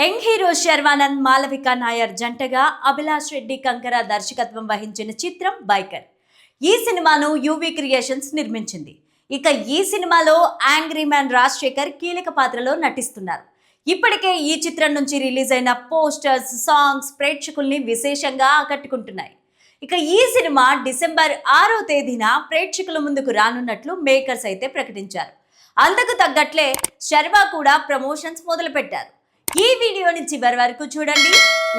Young hero Sharwanand Malavika Nair జంటగా అభిలాష్ రెడ్డి కంకర దర్శకత్వం వహించిన చిత్రం బైకర్. ఈ సినిమాను యూవీ క్రియేషన్స్ నిర్మించింది. ఇక ఈ సినిమాలో యాంగ్రీ మ్యాన్ రాజశేఖర్ కీలక పాత్రలో నటిస్తున్నారు. ఇప్పటికే ఈ చిత్రం నుంచి రిలీజ్ అయిన పోస్టర్స్ సాంగ్స్ ప్రేక్షకుల్ని విశేషంగా ఆకట్టుకుంటున్నాయి. ఇక ఈ సినిమా డిసెంబర్ ఆరో తేదీన ప్రేక్షకుల ముందుకు రానున్నట్లు మేకర్స్ అయితే ప్రకటించారు. అందుకు తగ్గట్లే శర్వా కూడా ప్రమోషన్స్ మొదలుపెట్టారు. ఈ వీడియోని చివరి వరకు చూడండి.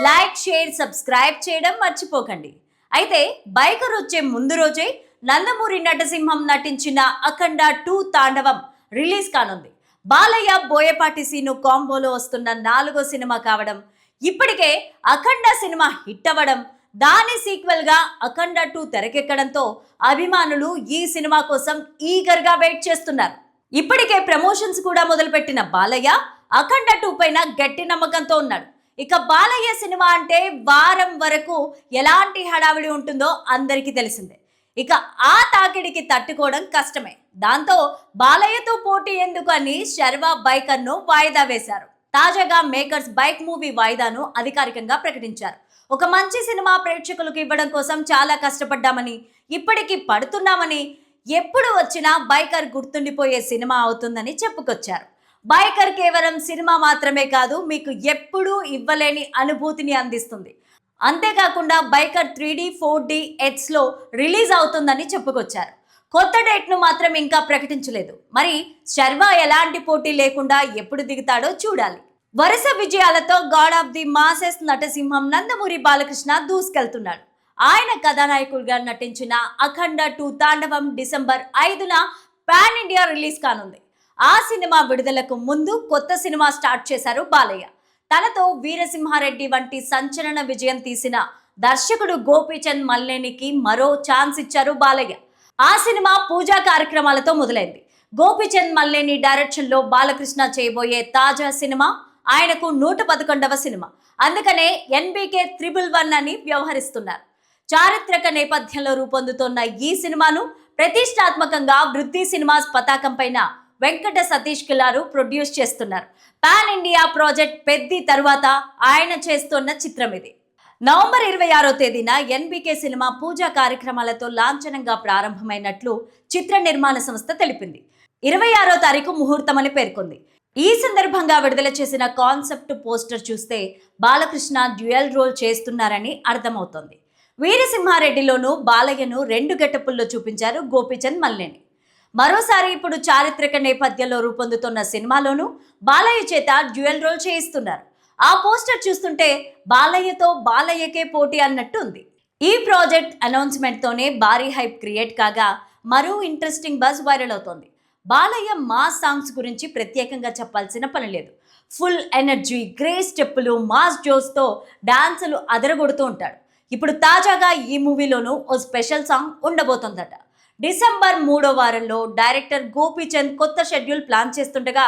లైక్ షేర్ సబ్స్క్రైబ్ చేయడం మర్చిపోకండి. అయితే బైకర్ వచ్చే ముందు రోజే నందమూరి నటసింహం నటించిన అఖండ టూ తాండవం రిలీజ్ కానుంది. బాలయ్య బోయపాటి సీను కాంబోలో వస్తున్న నాలుగో సినిమా కావడం ఇప్పటికే అఖండ సినిమా హిట్ అవ్వడం దాని సీక్వెల్గా అఖండ టూ తెరకెక్కడంతో అభిమానులు ఈ సినిమా కోసం ఈగర్గా వెయిట్ చేస్తున్నారు. ఇప్పటికే ప్రమోషన్స్ కూడా మొదలుపెట్టిన బాలయ్య అఖండ టూ పైన గట్టి నమ్మకంతో ఉన్నాడు. ఇక బాలయ్య సినిమా అంటే వారం వరకు ఎలాంటి హడావిడి ఉంటుందో అందరికీ తెలిసిందే. ఇక ఆ తాకిడికి తట్టుకోవడం కష్టమే. దాంతో బాలయ్యతో పోటీ ఎందుకు అని శర్వా బైకర్ను వాయిదా వేశారు. తాజాగా మేకర్స్ బైక్ మూవీ వాయిదాను అధికారికంగా ప్రకటించారు. ఒక మంచి సినిమా ప్రేక్షకులకు ఇవ్వడం కోసం చాలా కష్టపడ్డామని ఇప్పటికీ పడుతున్నామని ఎప్పుడు వచ్చినా బైకర్ గుర్తుండిపోయే సినిమా అవుతుందని చెప్పుకొచ్చారు. బైకర్ కేవలం సినిమా మాత్రమే కాదు మీకు ఎప్పుడూ ఇవ్వలేని అనుభూతిని అందిస్తుంది. అంతేకాకుండా biker three D four D ఎట్స్లో release అవుతుందని చెప్పుకొచ్చారు. కొత్త డేట్ను మాత్రం ఇంకా ప్రకటించలేదు. మరి శర్మ ఎలాంటి పోటీ లేకుండా ఎప్పుడు దిగుతాడో చూడాలి. వరుస విజయాలతో గాడ్ ఆఫ్ ది మాసెస్ నటసింహం నందమూరి బాలకృష్ణ దూసుకెళ్తున్నాడు. ఆయన కథానాయకుడిగా నటించిన అఖండ టూ తాండవం డిసెంబర్ ఐదున పాన్ ఇండియా రిలీజ్ కానుంది. ఆ సినిమా విడుదలకు ముందు కొత్త సినిమా స్టార్ట్ చేశారు బాలయ్య. తనతో వీరసింహారెడ్డి వంటి సంచలన విజయం తీసిన దర్శకుడు గోపీచంద్ మల్లేనికి మరో ఛాన్స్ ఇచ్చారు బాలయ్య. ఆ సినిమా పూజా కార్యక్రమాలతో మొదలైంది. గోపీచంద్ మల్లేని డైరెక్షన్లో బాలకృష్ణ చేయబోయే తాజా సినిమా ఆయనకు నూట పదకొండవ సినిమా. అందుకనే ఎన్బీకే త్రిబుల్ వన్ అని వ్యవహరిస్తున్నారు. చారిత్రక నేపథ్యంలో రూపొందుతోన్న ఈ సినిమాను ప్రతిష్టాత్మకంగా వృద్ధి సినిమాస్ పతాకం పైన వెంకట సతీష్ కిలారు ప్రొడ్యూస్ చేస్తున్నారు. పాన్ ఇండియా ప్రాజెక్ట్ పెద్ది తర్వాత ఆయన చేస్తున్న చిత్రం ఇది. నవంబర్ ఇరవై ఆరో తేదీన ఎన్బికే సినిమా పూజా కార్యక్రమాలతో లాంఛనంగా ప్రారంభమైనట్లు చిత్ర నిర్మాణ సంస్థ తెలిపింది. ఇరవై ఆరో తారీఖు ముహూర్తమని పేర్కొంది. ఈ సందర్భంగా విడుదల చేసిన కాన్సెప్ట్ పోస్టర్ చూస్తే బాలకృష్ణ డ్యూయల్ రోల్ చేస్తున్నారని అర్థమవుతోంది. వీరసింహారెడ్డిలోనూ బాలయ్యను రెండు గెటపుల్లో చూపించారు గోపీచంద్ మల్లేని. మరోసారి ఇప్పుడు చారిత్రక నేపథ్యంలో రూపొందుతున్న సినిమాలోనూ బాలయ్య చేత డ్యూయల్ రోల్ చేయిస్తున్నారు. ఆ పోస్టర్ చూస్తుంటే బాలయ్యతో బాలయ్యకే పోటీ అన్నట్టు ఉంది. ఈ ప్రాజెక్ట్ అనౌన్స్మెంట్తోనే భారీ హైప్ క్రియేట్ కాగా మరో ఇంట్రెస్టింగ్ బజ్ వైరల్ అవుతోంది. బాలయ్య మాస్ సాంగ్స్ గురించి ప్రత్యేకంగా చెప్పాల్సిన పని లేదు. ఫుల్ ఎనర్జీ గ్రే స్టెప్పులు మాస్ జోస్తో డాన్సులు అదరగొడుతూ ఉంటాడు. ఇప్పుడు తాజాగా ఈ మూవీలోనూ ఓ స్పెషల్ సాంగ్ ఉండబోతోందట. డిసెంబర్ మూడో వారంలో డైరెక్టర్ గోపీచంద్ కొత్త షెడ్యూల్ ప్లాన్ చేస్తుండగా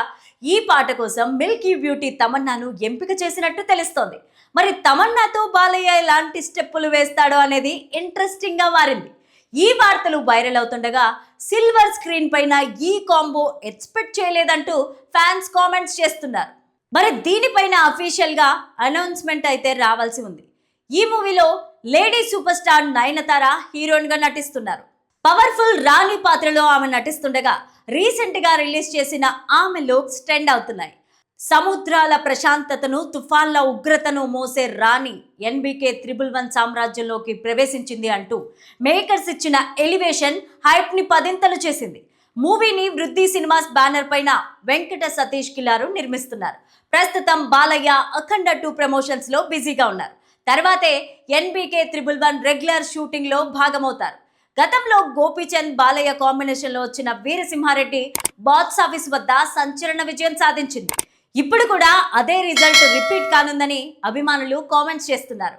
ఈ పాట కోసం మిల్కీ బ్యూటీ తమన్నాను ఎంపిక చేసినట్టు తెలుస్తోంది. మరి తమన్నాతో బాలయ్య ఎలాంటి స్టెప్పులు వేస్తాడో అనేది ఇంట్రెస్టింగ్గా మారింది. ఈ వార్తలు వైరల్ అవుతుండగా సిల్వర్ స్క్రీన్ పైన ఈ కాంబో ఎక్స్పెక్ట్ చేయలేదంటూ ఫ్యాన్స్ కామెంట్స్ చేస్తున్నారు. మరి దీనిపైన అఫీషియల్గా అనౌన్స్మెంట్ అయితే రావాల్సి ఉంది. ఈ మూవీలో లేడీ సూపర్ స్టార్ నయనతార హీరోయిన్గా నటిస్తున్నారు. పవర్ఫుల్ రాణి పాత్రలో ఆమె నటిస్తుండగా రీసెంట్గా రిలీజ్ చేసిన ఆమె లుక్స్ ట్రెండ్ అవుతున్నాయి. సముద్రాల ప్రశాంతతను తుఫాన్ల ఉగ్రతను మోసే రాణి ఎన్బికే త్రిబుల్ వన్ సామ్రాజ్యంలోకి ప్రవేశించింది అంటూ మేకర్స్ ఇచ్చిన ఎలివేషన్ హైప్ని పదింతలు చేసింది. మూవీని వృద్ధి సినిమాస్ బ్యానర్ పైన వెంకట సతీష్ కిలారు నిర్మిస్తున్నారు. ప్రస్తుతం బాలయ్య అఖండ టూ ప్రమోషన్స్లో బిజీగా ఉన్నారు. తర్వాతే ఎన్బికే త్రిబుల్ వన్ రెగ్యులర్ షూటింగ్లో భాగమవుతారు. గతంలో గోపీచంద్ బాలయ్య కాంబినేషన్లో వచ్చిన వీరసింహారెడ్డి బాక్స్ ఆఫీస్ వద్ద సంచలన విజయం సాధించింది. ఇప్పుడు కూడా అదే రిజల్ట్ రిపీట్ కానుందని అభిమానులు కామెంట్స్ చేస్తున్నారు.